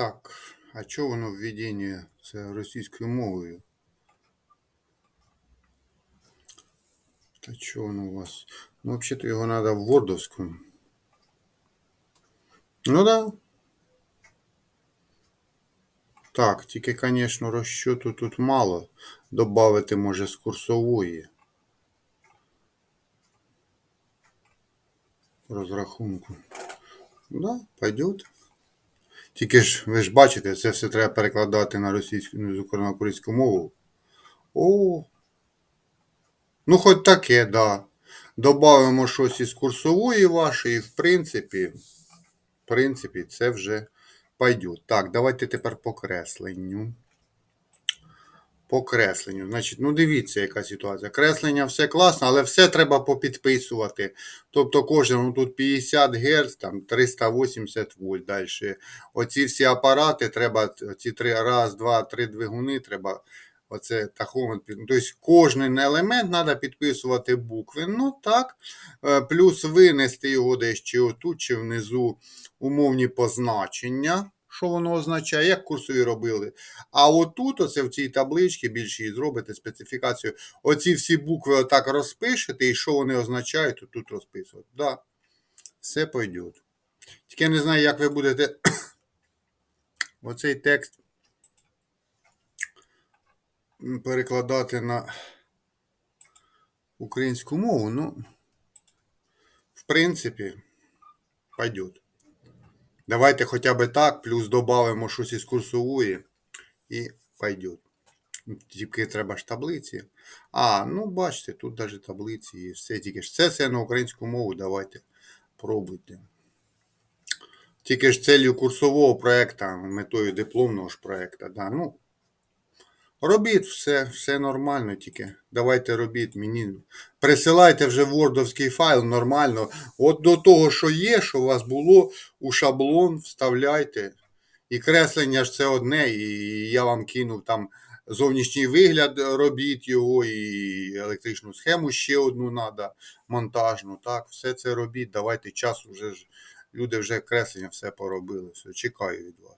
Так, а чого воно введення це російською мовою? Та чого воно у вас? Ну, взагалі-то його треба в Вордовському. Ну да. Так, тільки, звісно, розчету тут мало. Добавити може з курсової. Розрахунку. Да, пойдет. Тільки ж, ви ж бачите, це все треба перекладати на російську, на українську мову. О. Ну, хоч таке, да. Добавимо щось із курсової вашої, в принципі, в принципі, це вже пойдет. Так, давайте тепер по кресленню. По кресленню. Значить, ну дивіться, яка ситуація. Креслення все класно, але все треба попідписувати. Тобто кожен, ну тут 50 Гц, там 380 вольт далі. Оці всі апарати треба, ці три, раз, два, три двигуни треба. Оце тахометр. Тобто кожен елемент треба підписувати букви. Ну так. Е, Плюс винести його десь чи отут, чи внизу умовні позначення, що воно означає, як курсові робили. А отут, оце в цій табличці, більше її зробите специфікацію. Оці всі букви отак розпишете, і що вони означають, то тут розписувати. Да. Все пойде. Тільки я не знаю, як ви будете оцей текст перекладати на українську мову. Ну, в принципі, пойдет. Давайте хоча б так, плюс додамо щось із курсової і пойдет. Тільки треба ж таблиці. А, ну бачите, тут навіть таблиці є. Все тільки ж це все на українську мову. Давайте пробуйте. Тільки ж целью курсового проєкту, метою дипломного ж проєкту. Да. Ну, робіть все, все нормально, тільки давайте робіть мені. Присилайте вже вордовський файл нормально. От до того, що є, що у вас було, у шаблон вставляйте. І креслення ж це одне, і я вам кинув там зовнішній вигляд, робіть його, і електричну схему ще одну треба, монтажну. Так, все це робіть. Давайте час уже ж. Люди вже креслення все поробили. Все, чекаю від вас.